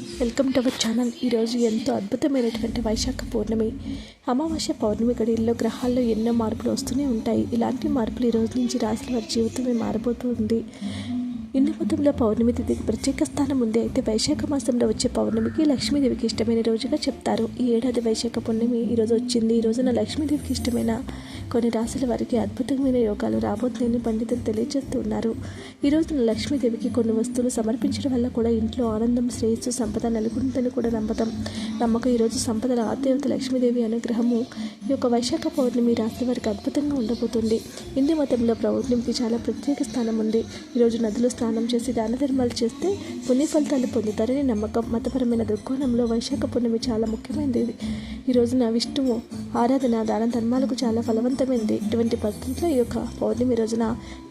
Welcome to our channel. ఈరోజు ఎంతో అద్భుతమైనటువంటి వైశాఖ పౌర్ణమి. అమావాస్య పౌర్ణమి గడియల్లో గ్రహాల్లో ఎన్నో మార్పులు వస్తూనే ఉంటాయి. ఇలాంటి మార్పులు ఈ రోజు నుంచి రాసిన వారి జీవితమే మారబోతుంది హిందూ మతంలో పౌర్ణమి తిథికి ప్రత్యేక స్థానం ఉంది. అయితే వైశాఖ మాసంలో వచ్చే పౌర్ణమికి లక్ష్మీదేవికి ఇష్టమైన రోజుగా చెప్తారు. ఈ ఏడాది వైశాఖ పౌర్ణమి ఈరోజు వచ్చింది. ఈ రోజున లక్ష్మీదేవికి ఇష్టమైన కొన్ని రాశుల వారికి అద్భుతమైన యోగాలు రాబోతున్నాయని పండితులు తెలియజేస్తున్నారు. ఈ రోజున లక్ష్మీదేవికి కొన్ని వస్తువులు సమర్పించడం వల్ల కూడా ఇంట్లో ఆనందం శ్రేయస్సు సంపద నెలకొంటుందని కూడా నమ్మకం. నమ్మకం ఈరోజు సంపదల ఆదేవత లక్ష్మీదేవి అనుగ్రహము ఈ యొక్క వైశాఖ పౌర్ణమి రాశి వారికి అద్భుతంగా ఉండబోతుంది. హిందూ మతంలో పౌర్ణమికి చాలా ప్రత్యేక స్థానం ఉంది. ఈరోజు నదిలో స్నానం చేసి దాన ధర్మాలు చేస్తే పుణ్య ఫలితాలు పొందుతారని నమ్మకం. మతపరమైన దృక్కోణంలో వైశాఖ పౌర్ణమి చాలా ముఖ్యమైనది. ఈ రోజున విష్ణువు ఆరాధన దాన ధర్మాలకు చాలా ఫలవంతమైనది ఇటువంటి పరిస్థితుల్లో ఈ యొక్క పౌర్ణమి రోజున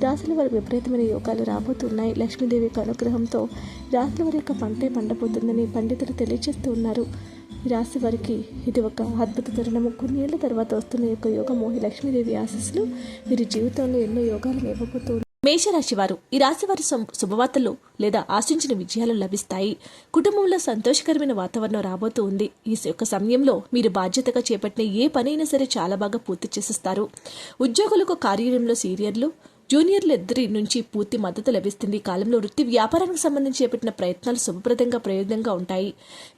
రాసుల వారి విపరీతమైన యోగాలు రాబోతున్నాయి. లక్ష్మీదేవి యొక్క అనుగ్రహంతో రాసుల వారి యొక్క పంటే పండబోతుందని పండితులు తెలియజేస్తూ ఉన్నారు. రాశి వారికి ఇది ఒక అద్భుత తరుణము. కొన్నేళ్ళ తర్వాత వస్తున్న యొక్క యోగము ఈ లక్ష్మీదేవి ఆశస్సులు వీరి జీవితంలో ఎన్నో యోగాలు ఇవ్వబోతూ మేషరాశివారు ఈ రాశివారి శుభవార్తలు లేదా ఆశించిన విజయాలు లభిస్తాయి. కుటుంబంలో సంతోషకరమైన వాతావరణం రాబోతూ ఉంది. ఈ యొక్క సమయంలో మీరు బాధ్యతగా చేపట్టిన ఏ పనైనా సరే చాలా బాగా పూర్తి చేసేస్తారు. ఉద్యోగులకు కార్యాలయంలో సీనియర్లు జూనియర్ల ఇద్దరి నుంచి పూర్తి మద్దతు లభిస్తుంది. కాలంలో వృత్తి వ్యాపారానికి సంబంధించి చేపట్టిన ప్రయత్నాలు శుభప్రదంగా ప్రయోజనంగా ఉంటాయి.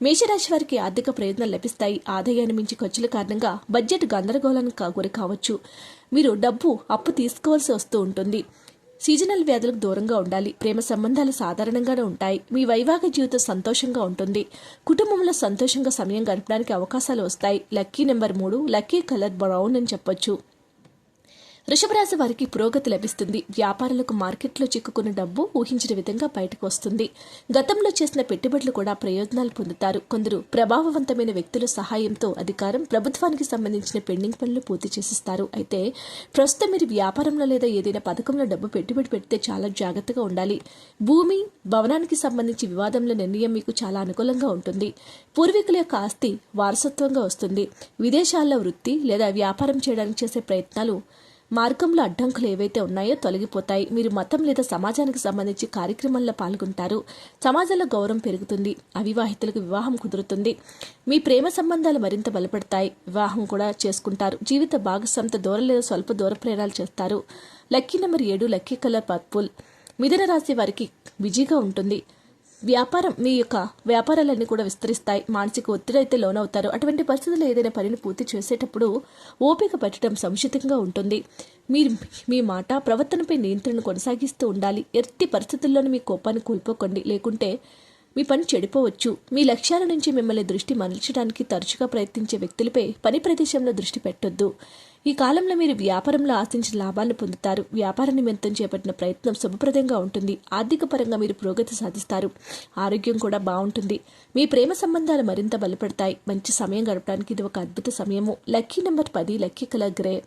మేషరాశి వారికి ఆర్థిక ప్రయోజనాలు లభిస్తాయి. ఆదాయాన్ని మించి ఖర్చుల కారణంగా బడ్జెట్ గందరగోళానికి గురి కావచ్చు. మీరు డబ్బు అప్పు తీసుకోవాల్సి వస్తూ ఉంటుంది. సీజనల్ వ్యాధులకు దూరంగా ఉండాలి. ప్రేమ సంబంధాలు సాధారణంగానే ఉంటాయి. మీ వైవాహిక జీవితం సంతోషంగా ఉంటుంది. కుటుంబంలో సంతోషంగా సమయం గడపడానికి అవకాశాలు వస్తాయి. లక్కీ నెంబర్ మూడు లక్కీ కలర్ బ్రౌన్ అని చెప్పొచ్చు. రాశి వారికి పురోగతి లభిస్తుంది. వ్యాపారులకు మార్కెట్లో చిక్కుకున్న డబ్బు ఊహించిన విధంగా బయటకు వస్తుంది. గతంలో చేసిన పెట్టుబడులు కూడా ప్రయోజనాలు పొందుతారు. కొందరు ప్రభావవంతమైన వ్యక్తుల సహాయంతో అధికారం ప్రభుత్వానికి సంబంధించిన పెండింగ్ పనులు పూర్తి చేసిస్తారు. అయితే ప్రస్తుతం మీరు వ్యాపారంలో లేదా ఏదైనా పథకంలో డబ్బు పెట్టుబడి పెడితే చాలా జాగ్రత్తగా ఉండాలి. భూమి భవనానికి సంబంధించి వివాదంలో నిర్ణయం మీకు చాలా అనుకూలంగా ఉంటుంది. పూర్వీకుల యొక్క ఆస్తి వారసత్వంగా వస్తుంది. విదేశాల్లో వృత్తి లేదా వ్యాపారం చేయడానికి చేసే ప్రయత్నాలు మార్గంలో అడ్డంకులు ఏవైతే ఉన్నాయో తొలగిపోతాయి. మీరు మతం లేదా సమాజానికి సంబంధించి కార్యక్రమాల్లో పాల్గొంటారు. సమాజంలో గౌరవం పెరుగుతుంది. అవివాహితులకు వివాహం కుదురుతుంది. మీ ప్రేమ సంబంధాలు మరింత బలపడతాయి. వివాహం కూడా చేసుకుంటారు. జీవిత భాగస్వామితో దూరం లేదా స్వల్ప దూర ప్రయాణాలు చేస్తారు. లక్కీ నెంబర్ ఏడు లక్కీ కలర్ పర్పుల్. మిథున రాశి వారికి బిజీగా ఉంటుంది. వ్యాపారం మీ యొక్క వ్యాపారాలన్నీ కూడా విస్తరిస్తాయి. మానసిక ఒత్తిడి అయితే లోనవుతారు. అటువంటి పరిస్థితుల్లో ఏదైనా పనిని పూర్తి చేసేటప్పుడు ఓపిక పెట్టడం సముచితంగా ఉంటుంది. మీరు మీ మాట ప్రవర్తనపై నియంత్రణ కొనసాగిస్తూ ఉండాలి. ఎట్టి పరిస్థితుల్లోనూ మీ కోపాన్ని కోల్పోకండి. లేకుంటే మీ పని చెడిపోవచ్చు. మీ లక్ష్యాల నుంచి మిమ్మల్ని దృష్టి మరల్చడానికి తరచుగా ప్రయత్నించే వ్యక్తులపై పని ప్రదేశంలో దృష్టి పెట్టొద్దు. ఈ కాలంలో మీరు వ్యాపారంలో ఆశించిన లాభాలను పొందుతారు. వ్యాపార నిమిత్తం చేపట్టిన ప్రయత్నం శుభప్రదంగా ఉంటుంది. ఆర్థిక పరంగా మీరు పురోగతి సాధిస్తారు. ఆరోగ్యం కూడా బాగుంటుంది. మీ ప్రేమ సంబంధాలు మరింత బలపడతాయి. మంచి సమయం గడపడానికి ఇది ఒక అద్భుత సమయము. లక్కీ నెంబర్ పది లక్కీ కలర్ గ్రే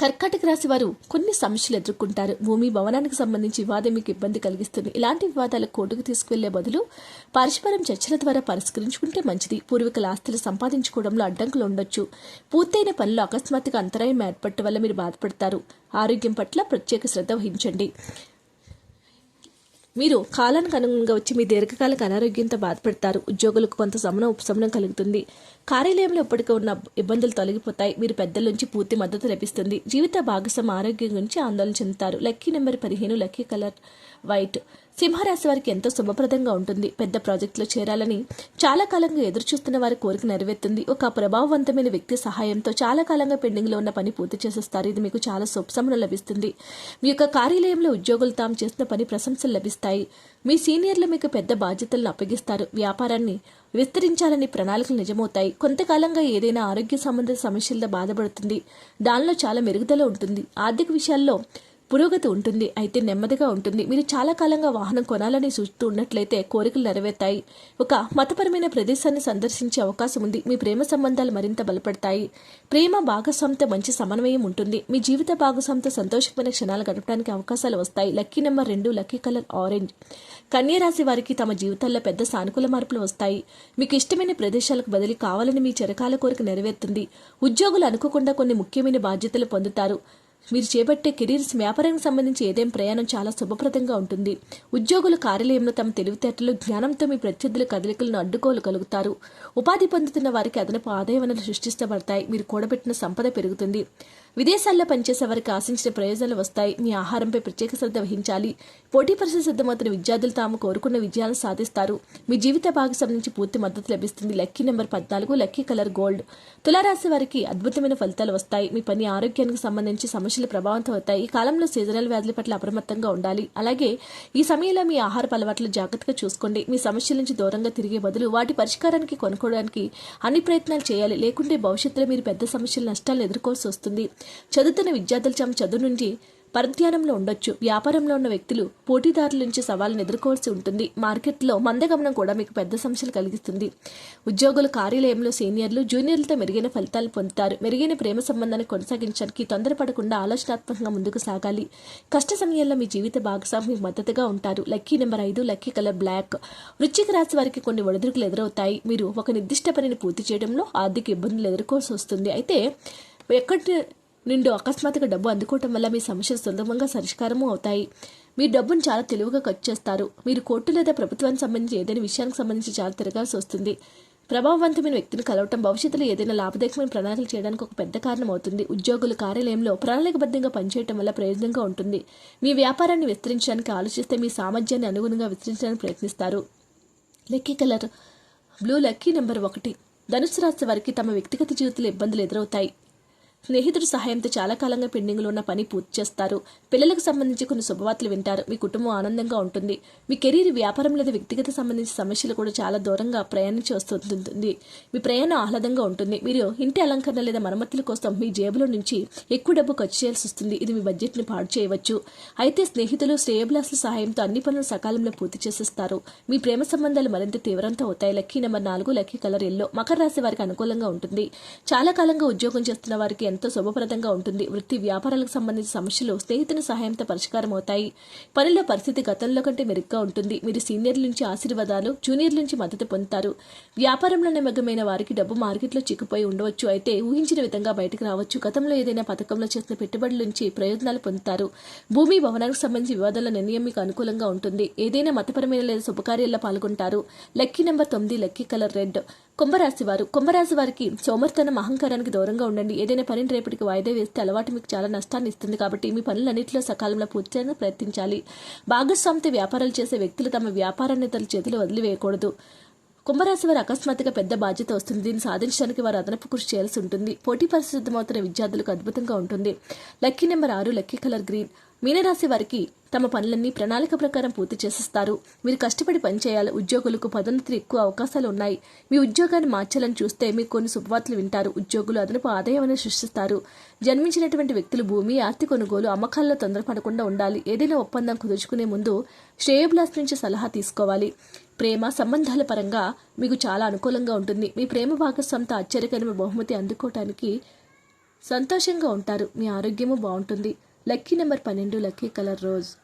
కర్కాటక రాశి వారు కొన్ని సమస్యలు ఎదుర్కొంటారు. భూమి భవనానికి సంబంధించి వివాదం మీకు ఇబ్బంది కలిగిస్తుంది. ఇలాంటి వివాదాలు కోర్టుకు తీసుకువెళ్ళే బదులు పరస్పరం చర్చల ద్వారా పరిష్కరించుకుంటే మంచిది. పూర్వీకుల ఆస్తులు సంపాదించుకోవడంలో అడ్డంకులు ఉండొచ్చు. పూర్తయిన పనులు అకస్మాత్తుగా అంతరాయం ఏర్పడటం వల్ల మీరు బాధపడతారు. ఆరోగ్యం పట్ల ప్రత్యేక శ్రద్ధ వహించండి. మీరు కాలానికి అనుగుణంగా వచ్చి మీ దీర్ఘకాలిక అనారోగ్యంతో బాధపడతారు. ఉద్యోగులకు కొంత సమనం ఉపశమనం కలుగుతుంది. కార్యాలయంలో ఇప్పటికే ఉన్న ఇబ్బందులు తొలగిపోతాయి. మీరు పెద్దల నుంచి పూర్తి మద్దతు లభిస్తుంది. జీవిత భాగస్వామి ఆరోగ్యం గురించి ఆందోళన చెందుతారు. లక్కీ నెంబర్ పదిహేను లక్కీ కలర్ వైట్. సింహరాశి వారికి ఎంతో శుభప్రదంగా ఉంటుంది. పెద్ద ప్రాజెక్టులో చేరాలని చాలా కాలంగా ఎదురు చూస్తున్న వారి కోరిక నెరవేరుతుంది. ఒక ప్రభావవంతమైన వ్యక్తి సహాయంతో చాలా కాలంగా పెండింగ్లో ఉన్న పని పూర్తి చేసేస్తారు. ఇది మీకు చాలా శుభసమనం లభిస్తుంది. మీ యొక్క కార్యాలయంలో ఉద్యోగులు తాము చేసిన పని ప్రశంసలు లభిస్తాయి. మీ సీనియర్లు మీకు పెద్ద బాధ్యతలను అప్పగిస్తారు. వ్యాపారాన్ని విస్తరించాలని ప్రణాళికలు నిజమవుతాయి. కొంతకాలంగా ఏదైనా ఆరోగ్య సంబంధిత సమస్యలతో బాధపడుతుంది. దానిలో చాలా మెరుగుదల ఉంటుంది. ఆర్థిక విషయాల్లో పురోగతి ఉంటుంది అయితే నెమ్మదిగా ఉంటుంది. మీరు చాలా కాలంగా వాహనం కొనాలని చూస్తూ ఉన్నట్లయితే కోరికలు నెరవేర్తాయి. ఒక మతపరమైన ప్రదేశాన్ని సందర్శించే అవకాశం ఉంది. మీ ప్రేమ సంబంధాలు మరింత బలపడతాయి. ప్రేమ భాగస్వామితో మంచి సమన్వయం ఉంటుంది. మీ జీవిత భాగస్వామితో సంతోషమైన క్షణాలు గడపడానికి అవకాశాలు వస్తాయి. లక్కీ నెంబర్ రెండు లక్కీ కలర్ ఆరెంజ్. కన్యరాశి వారికి తమ జీవితాల్లో పెద్ద సానుకూల మార్పులు వస్తాయి. మీకు ఇష్టమైన ప్రదేశాలకు బదిలీ కావాలని మీ చిరకాల కోరిక నెరవేరుతుంది. ఉద్యోగులు అనుకోకుండా కొన్ని ముఖ్యమైన బాధ్యతలు పొందుతారు. మీరు చేపట్టే కెరీర్స్ వ్యాపారానికి సంబంధించి ఏదేం ప్రయాణం చాలా శుభప్రదంగా ఉంటుంది. ఉద్యోగులు కార్యాలయంలో తమ తెలివితేటలు జ్ఞానంతో మీ ప్రత్యర్థుల కదలికలను అడ్డుకోగలుగుతారు. ఉపాధి పొందుతున్న వారికి అదనపు ఆదాయ వనరులు సృష్టిస్తబడతాయి. మీరు కూడబెట్టిన సంపద పెరుగుతుంది. విదేశాల్లో పనిచేసే వారికి ఆశించిన ప్రయోజనాలు వస్తాయి. మీ ఆహారంపై ప్రత్యేక శ్రద్ధ వహించాలి. పోటీ పరీక్ష సిద్ధమవుతున్న విద్యార్థులు తాము కోరుకున్న విజయాలను సాధిస్తారు. మీ జీవిత భాగస్వామి నుంచి పూర్తి మద్దతు లభిస్తుంది. లక్కీ నెంబర్ పద్నాలుగు లక్కీ కలర్ గోల్డ్. తులారాశి వారికి అద్భుతమైన ఫలితాలు వస్తాయి. మీ పని ఆరోగ్యానికి సంబంధించి సమస్యలు ప్రభావితం అవుతాయి. ఈ కాలంలో సీజనల్ వ్యాధుల పట్ల అప్రమత్తంగా ఉండాలి. అలాగే ఈ సమయంలో మీ ఆహార అలవాట్లు జాగ్రత్తగా చూసుకోండి. మీ సమస్యల నుంచి దూరంగా తిరిగే బదులు వాటి పరిష్కారానికి కొనుక్కోవడానికి అన్ని ప్రయత్నాలు చేయాలి. లేకుంటే భవిష్యత్తులో మీరు పెద్ద సమస్యల నష్టాలను ఎదుర్కోవాల్సి వస్తుంది. చదువుతున్న విద్యార్థులు తమ చదువు నుండి పరధ్యానంలో ఉండొచ్చు. వ్యాపారంలో ఉన్న వ్యక్తులు పోటీదారుల నుంచి సవాళ్ళను ఎదుర్కోవాల్సి ఉంటుంది. మార్కెట్లో మందగమనం కూడా మీకు పెద్ద సమస్యలు కలిగిస్తుంది. ఉద్యోగులు కార్యాలయంలో సీనియర్లు జూనియర్లతో మెరుగైన ఫలితాలు పొందుతారు. మెరుగైన ప్రేమ సంబంధాన్ని కొనసాగించడానికి తొందరపడకుండా ఆలోచనాత్మకంగా ముందుకు సాగాలి. కష్ట సమయంలో మీ జీవిత భాగస్వామి మీకు మద్దతుగా ఉంటారు. లక్కీ నెంబర్ ఐదు లక్కీ కలర్ బ్లాక్. వృచ్చిక రాశి వారికి కొన్ని ఒడిదుడుకులు ఎదురవుతాయి. మీరు ఒక నిర్దిష్ట పనిని పూర్తి చేయడంలో ఆర్థిక ఇబ్బందులు ఎదుర్కోవాల్సి వస్తుంది. అయితే ఎక్కడి నుండి అకస్మాత్తుగా డబ్బు అందుకోవటం వల్ల మీ సమస్యలు సులభంగా పరిష్కారము అవుతాయి. మీ డబ్బును చాలా తెలివిగా ఖర్చు చేస్తారు. మీరు కోర్టు లేదా ప్రభుత్వానికి సంబంధించి ఏదైనా విషయానికి సంబంధించి చాలా తిరగాల్సి వస్తుంది. ప్రభావవంతమైన వ్యక్తిని కలవటం భవిష్యత్తులో ఏదైనా లాభదాయకమైన ప్రణాళికలు చేయడానికి ఒక పెద్ద కారణం అవుతుంది. ఉద్యోగులు కార్యాలయంలో ప్రణాళికబద్ధంగా పనిచేయడం వల్ల ప్రయోజనంగా ఉంటుంది. మీ వ్యాపారాన్ని విస్తరించడానికి ఆలోచిస్తే మీ సామర్థ్యాన్ని అనుగుణంగా విస్తరించడానికి ప్రయత్నిస్తారు. Lucky colour blue lucky number ఒకటి. ధనుసు రాశి వారికి తమ వ్యక్తిగత జీవితంలో ఇబ్బందులు ఎదురవుతాయి. స్నేహితుడి సహాయంతో చాలా కాలంగా పెండింగ్లో ఉన్న పని పూర్తి చేస్తారు. పిల్లలకు సంబంధించి కొన్ని శుభవార్తలు వింటారు. మీ కుటుంబం ఆనందంగా ఉంటుంది. మీ కెరీర్ వ్యాపారం లేదా వ్యక్తిగత సంబంధించిన సమస్యలు కూడా చాలా దూరంగా ప్రయాణించి వస్తుంటుంది. మీ ప్రయాణం ఆహ్లాదంగా ఉంటుంది. మీరు ఇంటి అలంకరణ లేదా మరమ్మతుల కోసం మీ జేబులో నుంచి ఎక్కువ డబ్బు ఖర్చు చేయాల్సి వస్తుంది. ఇది మీ బడ్జెట్ని పాడు చేయవచ్చు. అయితే స్నేహితులు శ్రేయబ్లాసుల సహాయంతో అన్ని పనులు సకాలంలో పూర్తి చేసేస్తారు. మీ ప్రేమ సంబంధాలు మరింత తీవ్రంతో అవుతాయి. లక్కీ నెంబర్ నాలుగు లక్కీ కలర్ ఎల్లో మకర రాశి వారికి అనుకూలంగా ఉంటుంది. చాలా కాలంగా ఉద్యోగం చేస్తున్న వారికి ఎంతో శుభప్రదంగా ఉంటుంది. వృత్తి వ్యాపారాలకు సంబంధించిన సమస్యలు స్నేహితుని సహాయంతో పరిష్కారం అవుతాయి. పనిలో పరిస్థితి గతంలో కంటే మెరుగ్గా ఉంటుంది. మీరు సీనియర్ల నుంచి ఆశీర్వాదాలు జూనియర్ల నుంచి మద్దతు పొందుతారు. వ్యాపారంలో నిమగ్నమైన వారికి డబ్బు మార్కెట్లో చిక్కుపోయి ఉండవచ్చు. అయితే ఊహించిన విధంగా బయటకు రావచ్చు. గతంలో ఏదైనా పథకంలో చేసిన పెట్టుబడుల నుంచి ప్రయోజనాలు పొందుతారు. భూమి భవనానికి సంబంధించి వివాదాల నిర్ణయం మీకు అనుకూలంగా ఉంటుంది. ఏదైనా మతపరమైన లేదా శుభకార్యాల్లో పాల్గొంటారు. లక్కీ నెంబర్ తొమ్మిది లక్కీ కలర్ రెడ్. కుంభరాశి వారు. కుంభరాశి వారికి సోమర్తనం అహంకారానికి దూరంగా ఉండండి. ఏదైనా పనిని రేపటికి వాయిదా వేస్తే అలవాటు మీకు చాలా నష్టాన్ని ఇస్తుంది కాబట్టి మీ పనులన్నింటిలో సకాలంలో పూర్తి చేయడానికి ప్రయత్నించాలి. భాగస్వామితో వ్యాపారాలు చేసే వ్యక్తులు తమ వ్యాపారాన్ని తన చేతిలో వదిలివేయకూడదు. కుంభరాశి వారు అకస్మాత్తుగా పెద్ద బాధ్యత వస్తుంది. దీన్ని సాధించడానికి వారు అదనపు కృషి చేయాల్సి ఉంటుంది. పోటీ పరిశుద్ధమవుతున్న విద్యార్థులకు అద్భుతంగా ఉంటుంది. లక్కీ నెంబర్ ఆరు లక్కీ కలర్ గ్రీన్. మీనరాశి వారికి తమ పనులన్నీ ప్రణాళిక ప్రకారం పూర్తి చేసిస్తారు. మీరు కష్టపడి పనిచేయాలి. ఉద్యోగులకు పదోన్నతి ఎక్కువ అవకాశాలు ఉన్నాయి. మీ ఉద్యోగాన్ని మార్చాలని చూస్తే మీకు కొన్ని శుభవార్తలు వింటారు. ఉద్యోగులు అదనపు ఆదాయాన్ని సృష్టిస్తారు. జన్మించినటువంటి వ్యక్తులు భూమి ఆస్తి కొనుగోలు అమ్మకాల్లో తొందరపడకుండా ఉండాలి. ఏదైనా ఒప్పందం కుదుర్చుకునే ముందు శ్రేయబ్లాస్ నుంచి సలహా తీసుకోవాలి. ప్రేమ సంబంధాల పరంగా మీకు చాలా అనుకూలంగా ఉంటుంది. మీ ప్రేమ భాగస్వామితో ఆశ్చర్యకరమైన బహుమతి అందుకోవటానికి సంతోషంగా ఉంటారు. మీ ఆరోగ్యము బాగుంటుంది. లక్కీ నెంబర్ పన్నెండు లక్కీ కలర్ రోజ్.